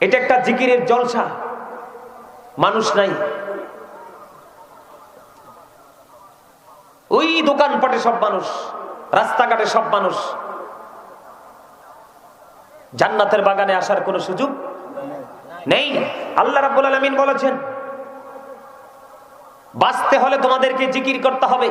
এটা একটা জিকিরের জলসা। মানুষ নাই। ওই দোকানপাটে সব মানুষ, রাস্তাঘাটে সব মানুষ। জান্নাতের বাগানে আসার কোনো সুযোগ নেই। আল্লাহ রাব্বুল আলামিন বলেছেন, বাঁচতে হলে তোমাদেরকে জিকির করতে হবে।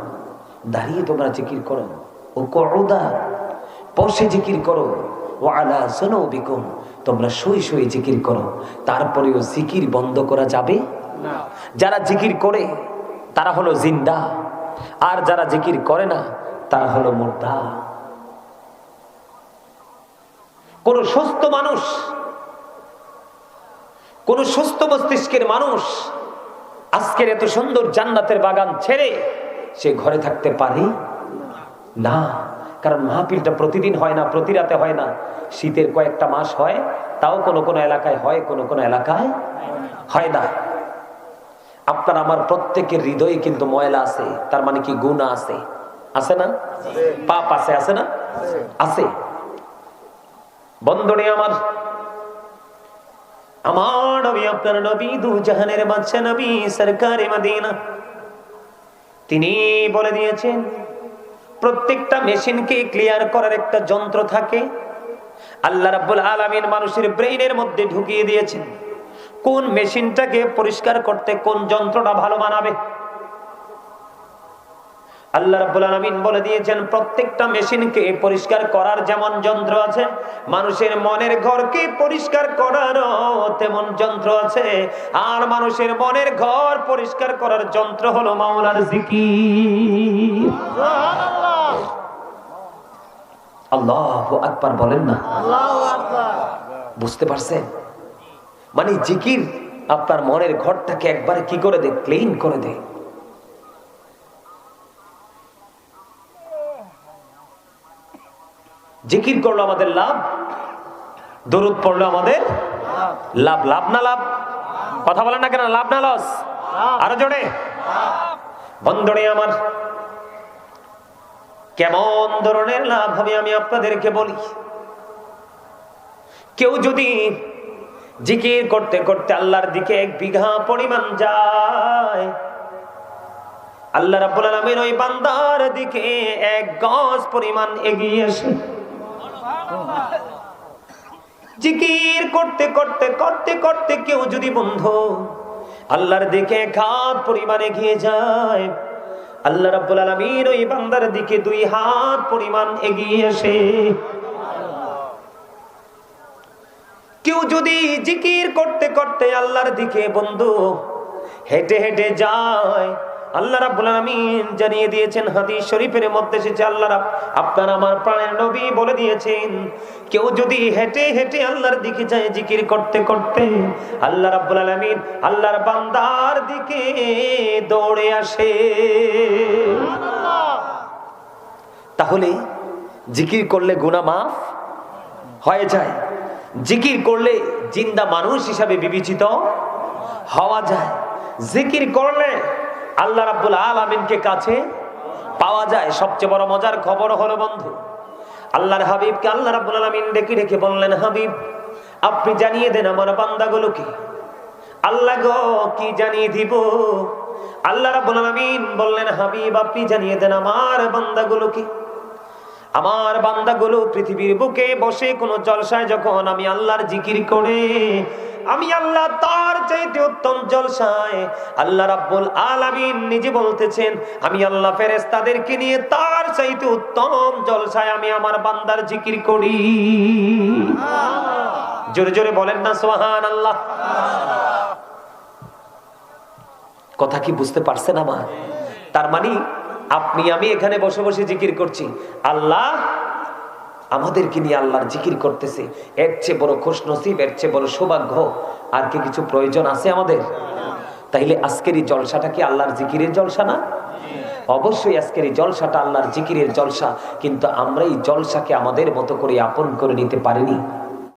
দাঁড়িয়ে তোমরা জিকির করো। ও কউদা বসে জিকির করো। ও আলা সুনুবিকুম তোমরা শুই শুই জিকির করো। তারপরেও জিকির বন্ধ করা যাবে? যারা জিকির করে তারা হলো জিন্দা। আর যারা জিকির করে না তারা হলো মুর্দা। কোন সুস্থ মানুষ কোন সুস্থ মস্তিষ্কের মানুষ আজকের এত সুন্দর জান্নাতের বাগান ছেড়ে সে ঘরে থাকতে পারে? না। কারণ মাহফিলটা প্রতিদিন হয় না, প্রতি রাতে হয় না। শীতের কয়েকটা মাস হয়, তাও কোনো কোনো এলাকায় হয়, কোনো কোনো এলাকায় হয় না। আপনার আমার প্রত্যেকের হৃদয়ে কিন্তু ময়লা আছে, তার মানে কি গুণা আছে? আছে না? পাপ আছে আছে না? আছে। বন্ধনে আমার আমার নবী, আপনার নবী দু জাহানের বাদশা নবী, সরকারে মদিনা। তিনি বলে দিয়েছেন, প্রত্যেকটা মেশিনকে ক্লিয়ার করার একটা যন্ত্র থাকে। আল্লাহ রাব্বুল আলামিন মানুষের ব্রেইনের মধ্যে ঢুকিয়ে দিয়েছেন। কোন মেশিনটাকে পরিষ্কার করতে কোন যন্ত্রটা ভালো মানাবে আল্লাহ রাব্বুল আলামিন বলে দিয়েছেন, প্রত্যেকটা মেশিনকে পরিষ্কার করার যেমন যন্ত্র আছে, মানুষের মনের ঘরকে পরিষ্কার করারও তেমন যন্ত্র আছে। আর মানুষের মনের ঘর পরিষ্কার করার যন্ত্র হলো মাওলার জিকির। আল্লাহু আকবার বলেন না? বুঝতে পারছেন? মানে জিকির আপনার মনের ঘরটাকে একবারে কি করে দেয়? ক্লিন করে দেয়। জিকির করল আমাদের লাভ দরুদ পড়ল আমাদের লাভ লাভ না লাভ? কথা বলেন না কেন? লাভ না লস? আরও জোরে? বন্ধনে আমার, কেমন ধরনের লাভ হবে আমি আপনাদেরকে বলি। কেউ যদি জিকির করতে করতে আল্লাহর দিকে এক বিঘা পরিমাণ যায়, আল্লাহ রাব্বুল আলামিন ওই বান্দার দিকে এক গজ পরিমাণ এগিয়ে আসে। জিকির করতে করতে করতে করতে কেউ যদি বন্ধু, আল্লাহর দিকে ঘাত পরিমাণ এগিয়ে যায়, আল্লাহ রাব্বুল আলামিন ওই বান্দার দিকে দুই হাত পরিমাণ এগিয়ে আসে। কেউ যদি জিকির করতে করতে আল্লাহর দিকে বন্ধু, হেঁটে হেঁটে যায় আল্লাহ রাব্বুল আলামিন জানিয়ে দিয়েছেন হাদিস শরীফের মধ্যে এসেছে, আল্লাহ রাব, আপনার আমার প্রাণের নবী বলে দিয়েছেন, কেউ যদি হেঁটে হেঁটে আল্লাহর দিকে যায় জিকির করতে করতে, আল্লাহ রাব্বুল আলামিন আল্লাহর বান্দার দিকে দৌড়ে আসে। তাহলে জিকির করলে গুনাহ মাফ হয়ে যায়, জিকির করলে জিন্দা মানুষ হিসাবে বিবেচিত হওয়া যায়, জিকির করলে আল্লাহ রাব্বুল আলমিনকে কাছে পাওয়া যায়। সবচেয়ে বড় মজার খবর হলো বন্ধু, আল্লাহর হাবিবকে আল্লাহ রাব্বুল আলমিন ডেকে ডেকে বললেন, হাবিব, আপনি জানিয়ে দেন আমার বান্দাগুলোকে। আল্লাহ গো, কি জানিয়ে দিব? আল্লাহ রাব্বুল আলামিন বললেন, হাবিব, আপনি জানিয়ে দেন আমার বান্দাগুলোকে। আমার বান্দাগুলো পৃথিবীর বুকে বসে কোন জলসায় যখন আমি আল্লাহর জিকির করে আমি আল্লাহ তার চাইতে উত্তম জলসায় আল্লাহ রাব্বুল আলামিন নিজে বলতেছেন আমি আল্লাহ ফেরেশতাদেরকে নিয়ে তার চাইতে উত্তম জলসায় আমি আমার বান্দার জিকির করি। জোরে জোরে বলেন না সোহান আল্লাহ কথা কি বুঝতে পারছেন আমার? তার মানে আপনি, আমি এখানে বসে বসে জিকির করছি। আল্লাহ আমাদেরকে নিয়ে আল্লাহর জিকির করতেছে। এর চেয়ে বড় খুশ নসিব এর চেয়ে বড় সৌভাগ্য আর কি কিছু প্রয়োজন আছে আমাদের? তাইলে আজকের এই জলসাটা কি আল্লাহর জিকিরের জলসা না? অবশ্যই আজকের এই জলসাটা আল্লাহর জিকিরের জলসা, কিন্তু আমরা এই জলসাকে আমাদের মতো করে আপন করে নিতে পারিনি।